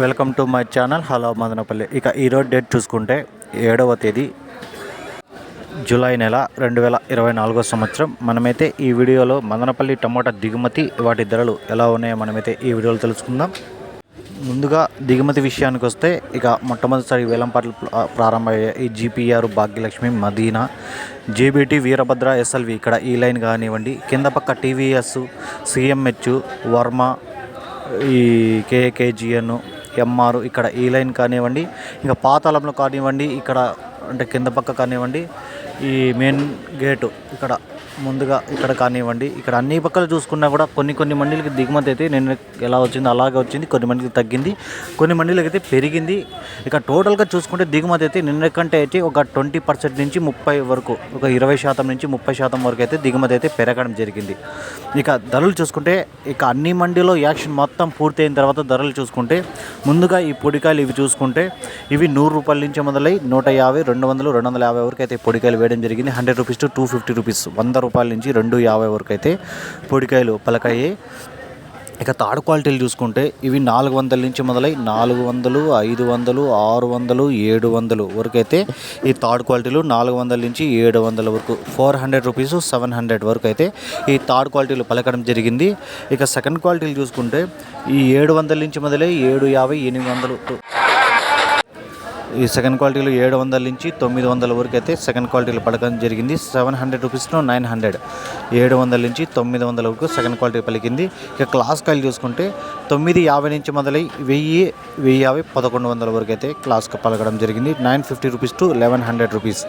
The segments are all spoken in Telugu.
Welcome to my channel hello Madanapalle. ఇక ఈరోజు డేట్ చూసుకుంటే ఏడవ తేదీ జూలై నెల రెండు వేల ఇరవై నాలుగో సంవత్సరం. మనమైతే ఈ వీడియోలో మదనపల్లి టమోటా దిగుమతి వాటి ధరలు ఎలా ఉన్నాయో మనమైతే ఈ వీడియోలో తెలుసుకుందాం. ముందుగా దిగుమతి విషయానికి వస్తే ఇక మొట్టమొదటిసారి వేలంపాట్లు ప్రారంభమయ్యాయి ఈ GPR Bhagyalakshmi Madina JBT Veerabhadra SLV ఇక్కడ ఈ లైన్ కానివ్వండి కింద పక్క టీవీఎస్ సిఎంహెచ్ వర్మ ఈ కేకేజిఎన్ ఎంఆర్ ఇక్కడ e ఈ లైన్ కానివ్వండి ఇంకా పాతాళంలో కానివ్వండి ఇక్కడ అంటే కింద పక్క కానివ్వండి ఈ మెయిన్ గేటు ఇక్కడ ముందుగా ఇక్కడ కానివ్వండి. ఇక్కడ అన్ని పక్కలు చూసుకున్నా కూడా కొన్ని కొన్ని మండీలకి దిగుమతి అయితే నేను ఎలా వచ్చింది అలాగే వచ్చింది. కొన్ని మండీలకి తగ్గింది. కొన్ని మండీలకి అయితే పెరిగింది. ఇక టోటల్గా చూసుకుంటే దిగుమతి అయితే నిన్న కంటే అయితే ఒక ట్వంటీ పర్సెంట్ నుంచి ముప్పై వరకు ఒక ఇరవై శాతం నుంచి ముప్పై శాతం వరకు అయితే దిగుమతి అయితే పెరగడం జరిగింది. ఇక ధరలు చూసుకుంటే ఇక అన్ని మండీలో యాక్షన్ మొత్తం పూర్తయిన తర్వాత ధరలు చూసుకుంటే ముందుగా ఈ పొడికాయలు ఇవి చూసుకుంటే ఇవి నూరు రూపాయల నుంచి మొదలై నూట యాభై రెండు వందలు రెండు వందల యాభై వరకు అయితే పొడికాయలు వేయడం జరిగింది. Hundred rupees to two fifty rupees. వంద రూపాయల నుంచి రెండు యాభై వరకు అయితే పొడికాయలు పలకాయి. ఇక థర్డ్ క్వాలిటీలు చూసుకుంటే ఇవి నాలుగు వందల నుంచి మొదలై నాలుగు వందలు ఐదు వందలు ఆరు వందలు ఏడు వందలు వరకు అయితే ఈ థర్డ్ క్వాలిటీలు నాలుగు వందల నుంచి ఏడు వందల వరకు four hundred rupees seven hundred వరకు అయితే ఈ థర్డ్ క్వాలిటీలు పలకడం జరిగింది. ఇక సెకండ్ క్వాలిటీలు చూసుకుంటే ఈ ఏడు వందల నుంచి మొదలై ఏడు యాభై ఎనిమిది వందలు ఈ సెకండ్ క్వాలిటీలో ఏడు వందల నుంచి తొమ్మిది వందల వరకు అయితే సెకండ్ క్వాలిటీలో పలకడం జరిగింది. Seven hundred rupees nine hundred ఏడు వందల నుంచి తొమ్మిది వందల వరకు సెకండ్ క్వాలిటీ పలికింది. ఇక క్లాస్ కాయలు చూసుకుంటే తొమ్మిది యాభై నుంచి మొదలై వెయ్యి వెయ్యి యాభై పదకొండు వందల వరకు అయితే క్లాస్ పలకడం జరిగింది. Nine fifty rupees to eleven hundred rupees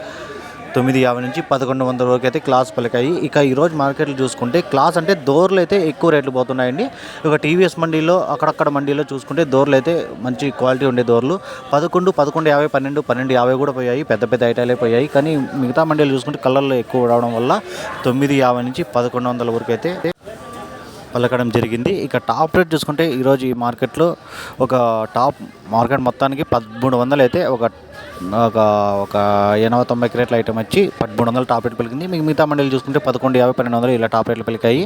తొమ్మిది యాభై నుంచి పదకొండు వందల వరకు అయితే క్లాస్ పలికాయి. ఇక ఈరోజు మార్కెట్లు చూసుకుంటే క్లాస్ అంటే దోర్లు అయితే ఎక్కువ రేట్లు పోతున్నాయండి. ఇక టీవీఎస్ మండీలో అక్కడక్కడ మండీలో చూసుకుంటే దోర్లు అయితే మంచి క్వాలిటీ ఉండే దోర్లు. పదకొండు పదకొండు యాభై పన్నెండు పన్నెండు యాభై కూడా పోయాయి. పెద్ద పెద్ద ఐటాలే పోయాయి. కానీ మిగతా మండీలు చూసుకుంటే కలర్లు ఎక్కువ రావడం వల్ల తొమ్మిది యాభై నుంచి పదకొండు వందల వరకు అయితే పలకడం జరిగింది. ఇక టాప్ రేట్ చూసుకుంటే ఈరోజు ఈ మార్కెట్లో ఒక టాప్ మార్కెట్ మొత్తానికి పదమూడు వందలు అయితే ఒక ఒక ఒక ఎనభై తొంభై క్రేట్ల ఐటమ్ వచ్చి పదమూడు వందలు టాప్ రేట్ పలికింది. మీకు మిగతా మండలి చూసుకుంటే పదకొండు యాభై పన్నెండు వందలు ఇలా టాప్ రేట్లు పలికాయి.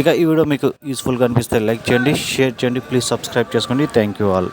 ఇక ఈ వీడియో మీకు యూస్ఫుల్గా అనిపిస్తే లైక్ చేయండి షేర్ చేయండి ప్లీజ్ సబ్స్క్రైబ్ చేసుకోండి. Thank you all